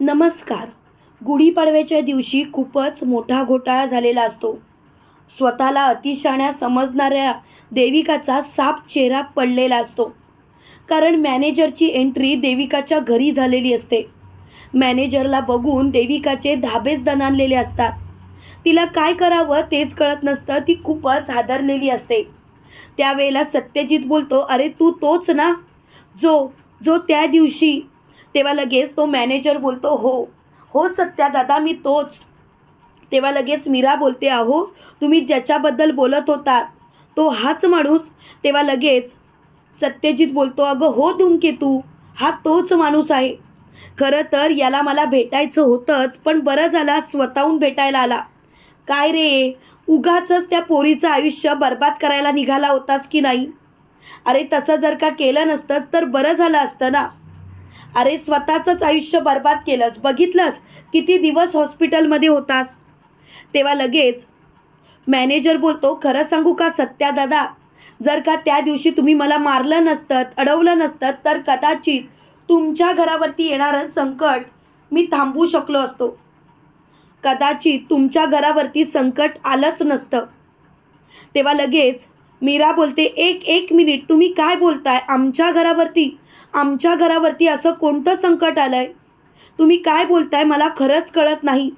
नमस्कार. गुढीपाडव्याच्या दिवशी खूपच मोठा घोटाळा झालेला असतो. स्वतःला अतिशाण्या समजणाऱ्या देविकाचा साप चेहरा पडलेला असतो. कारण मॅनेजरची एंट्री देविकाच्या घरी झालेली असते. मॅनेजरला बघून देविकाचे धाबेच दणानलेले असतात. तिला काय करावं तेच कळत नसतं ती खूपच हादरलेली असते. त्यावेळेला सत्यजित बोलतो अरे तू तोच ना? जो जो त्या दिवशी तेव्हा लगेच तो मॅनेजर बोलतो हो हो सत्या दादा मी तोच. तेव्हा लगेच मीरा बोलते अहो तुम्ही ज्याच्याबद्दल बोलत होता तो हाच माणूस. तेव्हा लगेच सत्यजित बोलतो अगं हो धूमकेतू हा तोच माणूस आहे. खरं तर याला मला भेटायचं होतंच पण बरं झाला स्वतःहून भेटायला आला. काय रे उगाचच त्या पोरीचं आयुष्य बर्बाद करायला निघाला होतास की नाही? अरे तसं जर का केलं नसतंच तर बरं झालं असतं ना. अरे स्वतःचंच आयुष्य बर्बाद केलंस बघितलंस? किती दिवस हॉस्पिटलमध्ये होतास? तेव्हा लगेच मॅनेजर बोलतो खरं सांगू का सत्या दादा? जर का त्या दिवशी तुम्ही मला मारलं नसतं अडवलं नसतं तर कदाचित तुमच्या घरावरती येणारं संकट मी थांबवू शकलो असतो. कदाचित तुमच्या घरावरती संकट आलंच नसतं. तेव्हा लगेच मीरा बोलते एक एक मिनिट तुम्ही काय बोलताय? आमच्या घरावरती आमच्या घरावरती असं कोणतं संकट आलं आहे तुम्ही काय बोलताय? मला खरंच कळत नाही.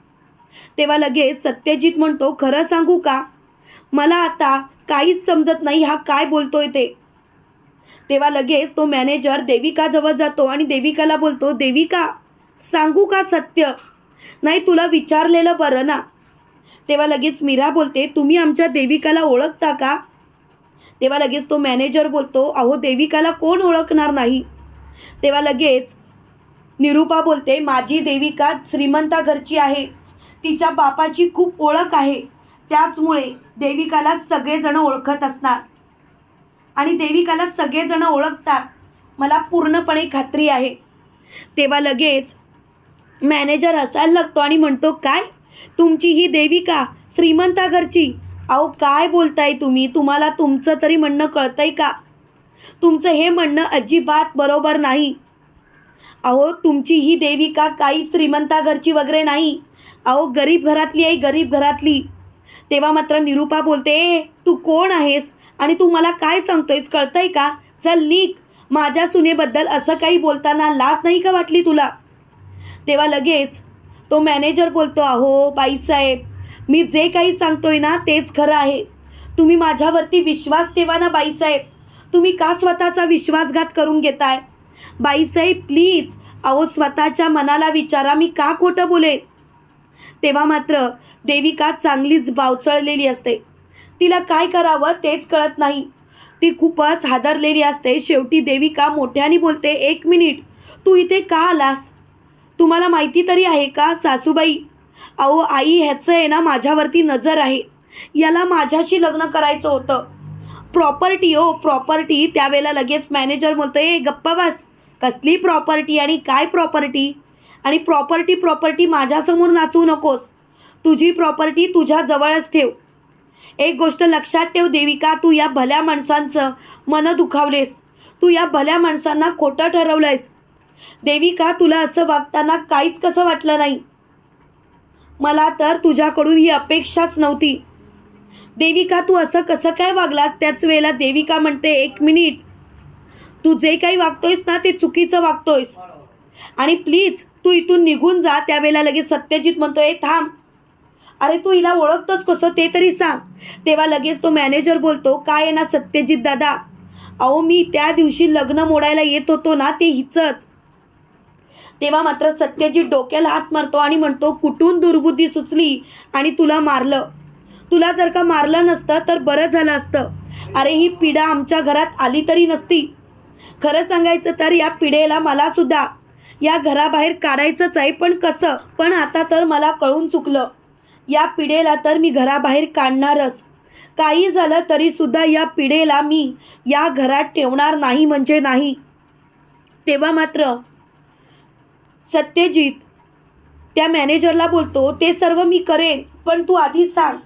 तेव्हा लगेच सत्यजित म्हणतो खरं सांगू का? मला आता काहीच समजत नाही हा काय बोलतोय ते. तेव्हा लगेच तो मॅनेजर देविकाजवळ जातो आणि देविकाला बोलतो देविका सांगू का सत्य? नाही तुला विचारलेलं बरं ना? तेव्हा लगेच मीरा बोलते तुम्ही आमच्या देविकाला ओळखता का? तेव्हा लगेच तो मॅनेजर बोलतो अहो देविकाला कोण ओळखणार नाही? तेव्हा लगेच निरूपा बोलते माझी देविका श्रीमंता घरची आहे. तिच्या बापाची खूप ओळख आहे. त्याचमुळे देविकाला सगळेजण ओळखत असणार. आणि देविकाला सगळेजण ओळखतात. मला पूर्णपणे खात्री आहे. तेव्हा लगेच मॅनेजर हसायला लागतो आणि म्हणतो काय? तुमची ही देविका श्रीमंता घरची अहो काय बोलताय तुम्ही? तुम्हाला तुमचं तरी म्हणणं कळतंय का? तुमचं हे म्हणणं अजिबात बरोबर नाही. अहो तुमची ही देविका काही श्रीमंता घरची वगैरे नाही. अहो गरीब घरातली आहे गरीब घरातली. तेव्हा मात्र निरूपा बोलते तू कोण आहेस? आणि तू मला काय सांगतोयस कळतंय का? चल निक माझ्या सुनेबद्दल असं काही बोलताना लाज नाही का वाटली तुला? तेव्हा लगेच तो मॅनेजर बोलतो अहो बाईसाहेब मी जे काही सांगतोय ना तेच खरं आहे. तुम्ही माझ्यावरती विश्वास ठेवा ना बाईसाहेब. तुम्ही का स्वतःचा विश्वासघात करून घेताय? बाईसाहेब प्लीज अहो स्वतःच्या मनाला विचारा मी का खोटं बोलेन? तेव्हा मात्र देविका चांगलीच बावचळलेली असते. तिला काय करावं तेच कळत नाही. ती खूपच हादरलेली असते. शेवटी देविका मोठ्याने बोलते एक मिनिट तू इथे का आलास? तुम्हाला माहिती तरी आहे का सासूबाई? अहो आई ह्याचं आहे ना माझ्यावरती नजर आहे. याला माझ्याशी लग्न करायचं होतं. प्रॉपर्टी हो प्रॉपर्टी त्यावेळेला लगेच मॅनेजर बोलतो ए गप्पा बस. कसली प्रॉपर्टी आणि काय प्रॉपर्टी आणि प्रॉपर्टी प्रॉपर्टी माझ्यासमोर नाचवू नकोस. तुझी प्रॉपर्टी तुझ्या जवळच ठेव. एक गोष्ट लक्षात ठेव देविका तू या भल्या माणसांचं मन दुखावलेस. तू या भल्या माणसांना खोटं ठरवलंयस. देविका तुला असं वागताना काहीच कसं वाटलं नाही. मला तर तुझ्याकडून ही अपेक्षाच नव्हती. देविका तू असं कसं काय वागलास? त्याच वेळेला देविका म्हणते एक मिनिट. तू जे काही वागतोयस ना ते चुकीचं वागतोयस. आणि प्लीज तू इथून निघून जा. त्यावेळेला लगेच सत्यजित म्हणतो ए थांब. अरे तू हिला ओळखतोच कसं? ते तरी सांग. तेव्हा लगेच तो मॅनेजर बोलतो काय आहे ना सत्यजित दादा? अहो मी त्या दिवशी लग्न मोडायला येत होतो ना ते हिचंच. तेव्हा मात्र सत्यजित डोक्याला हात मारतो आणि म्हणतो कुठून दुर्बुद्धी सुचली आणि तुला मारलं? तुला जर का मारलं नसतं तर बरं झालं असतं. अरे ही पिढा आमच्या घरात आली तरी नसती. खरं सांगायचं तर या पिढेला मला सुद्धा. या घराबाहेर काढायचंच आहे पण कसं? पण आता तर मला कळून चुकलं. या पिढेला तर मी घराबाहेर काढणारच. काही झालं तरी सुद्धा या पिढेला मी या घरात ठेवणार नाही म्हणजे नाही. तेव्हा मात्र सत्यजित त्या मॅनेजरला बोलतो ते सर्व मी करेन पण तू आधी सांग.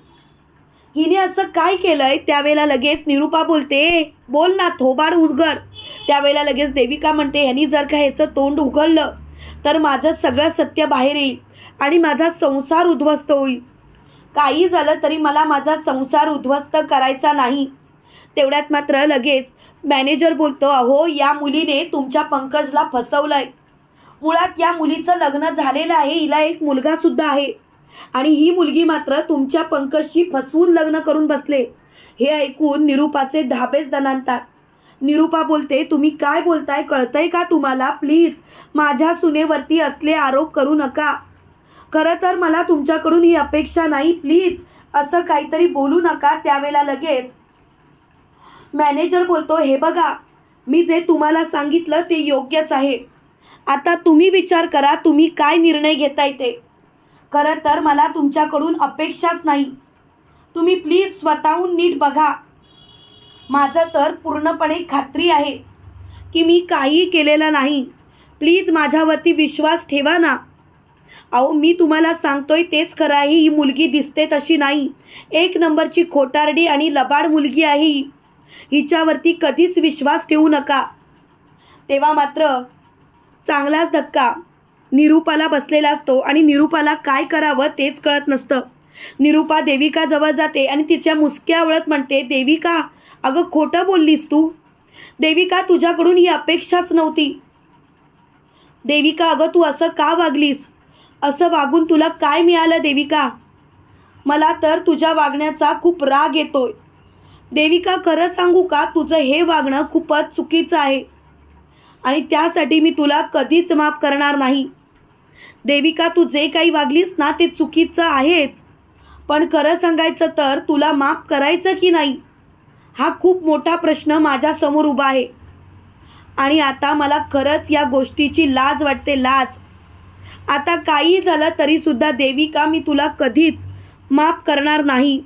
हिने असं काय केलं आहे त्यावेळेला लगेच निरूपा बोलते बोल ना थोबाड उघड त्यावेळेला लगेच देविका म्हणते ह्यांनी जर का ह्याचं तोंड उघडलं तर माझं सगळं सत्य बाहेर येईल आणि माझा संसार उद्ध्वस्त होईल. काही झालं तरी मला माझा संसार उद्ध्वस्त करायचा नाही. तेवढ्यात मात्र लगेच मॅनेजर बोलतो अहो या मुलीने तुमच्या पंकजला फसवलं आहे मुळात या मुलीचं लग्न झालेलं आहे. हिला एक मुलगासुद्धा आहे. आणि ही मुलगी मात्र तुमच्या पंकजशी फसवून लग्न करून बसले. हे ऐकून निरूपाचे धाबेच दणानतात निरूपा बोलते तुम्ही काय बोलताय? कळतंय का तुम्हाला? प्लीज माझ्या सुनेवरती असले आरोप करू नका. खरं तर मला तुमच्याकडून ही अपेक्षा नाही. प्लीज असं काहीतरी बोलू नका त्यावेळेला लगेच. मॅनेजर बोलतो हे बघा मी जे तुम्हाला सांगितलं ते योग्यच आहे. आता तुम्ही विचार करा तुम्ही काय निर्णय घेताय ते. खरं तर मला तुमच्याकडून अपेक्षाच नाही. तुम्ही प्लीज स्वतःहून नीट बघा. माझं तर पूर्णपणे खात्री आहे की मी काहीही केलेलं नाही. प्लीज माझ्यावरती विश्वास ठेवा ना. अहो मी तुम्हाला सांगतोय तेच खरं आहे ही मुलगी दिसते तशी नाही. एक नंबरची खोटारडी आणि लबाड मुलगी आहे हिच्यावरती कधीच विश्वास ठेवू नका. तेव्हा मात्र चांगलाच धक्का. निरूपाला बसलेला असतो आणि निरूपाला काय करावं तेच कळत नसतं. निरूपा देविकाजवळ जाते आणि तिच्या मुसक्या आवळत म्हणते देविका अगं खोटं बोललीस तू. देविका तुझ्याकडून ही अपेक्षाच नव्हती. देविका अगं तू असं का वागलीस? असं वागून तुला काय मिळालं देविका? मला तर तुझ्या वागण्याचा खूप राग येतोय. देविका खरं सांगू का? तुझं हे वागणं खूपच चुकीचं आहे. आणि त्यासाठी मी तुला कधीच माफ करणार नाही. देविका तू जे काही वागलीस ना ते चुकीचं आहेच. पण खरं सांगायचं तर तुला माफ करायचं की नाही? हा खूप मोठा प्रश्न माझ्यासमोर उभा आहे. आणि आता मला खरंच या गोष्टीची लाज वाटते लाज. आता काही झालं तरीसुद्धा देविका मी तुला कधीच माफ करणार नाही.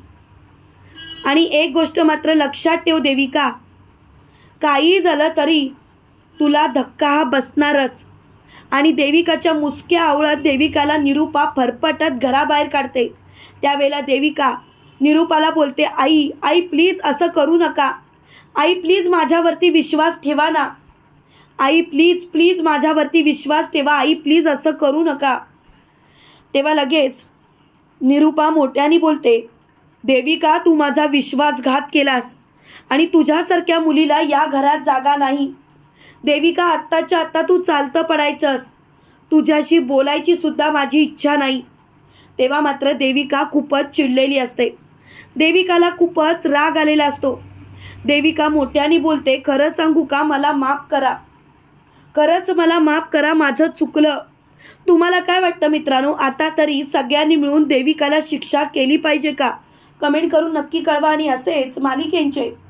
आणि एक गोष्ट मात्र लक्षात ठेव देविका. काही झालं तरी तुला धक्का हा बसणारच. आणि देविकाच्या मुसक्या आवळत देविकाला निरूपा फरफटत घराबाहेर काढते. त्यावेळेला देविका निरूपाला बोलते आई आई प्लीज असं करू नका. आई प्लीज माझ्यावरती विश्वास ठेवा ना. आई प्लीज प्लीज माझ्यावरती विश्वास ठेवा. आई प्लीज असं करू नका. तेव्हा लगेच निरूपा मोठ्याने बोलते देविका तू माझा विश्वासघात केलास. आणि तुझ्यासारख्या मुलीला या घरात जागा नाही. देविका आत्ताच्या आत्ता तू चालतं पडायचंस. तुझ्याशी बोलायची सुद्धा माझी इच्छा नाही. तेव्हा मात्र देविका खूपच चिडलेली असते. देविकाला खूपच राग आलेला असतो. देविका मोठ्याने बोलते खरं सांगू का? मला माफ करा. खरंच मला माफ करा माझं चुकलं. तुम्हाला काय वाटतं मित्रांनो? आता तरी सगळ्यांनी मिळून देविकाला शिक्षा केली पाहिजे का? कमेंट करून नक्की कळवा आणि असेच मालिकेंचे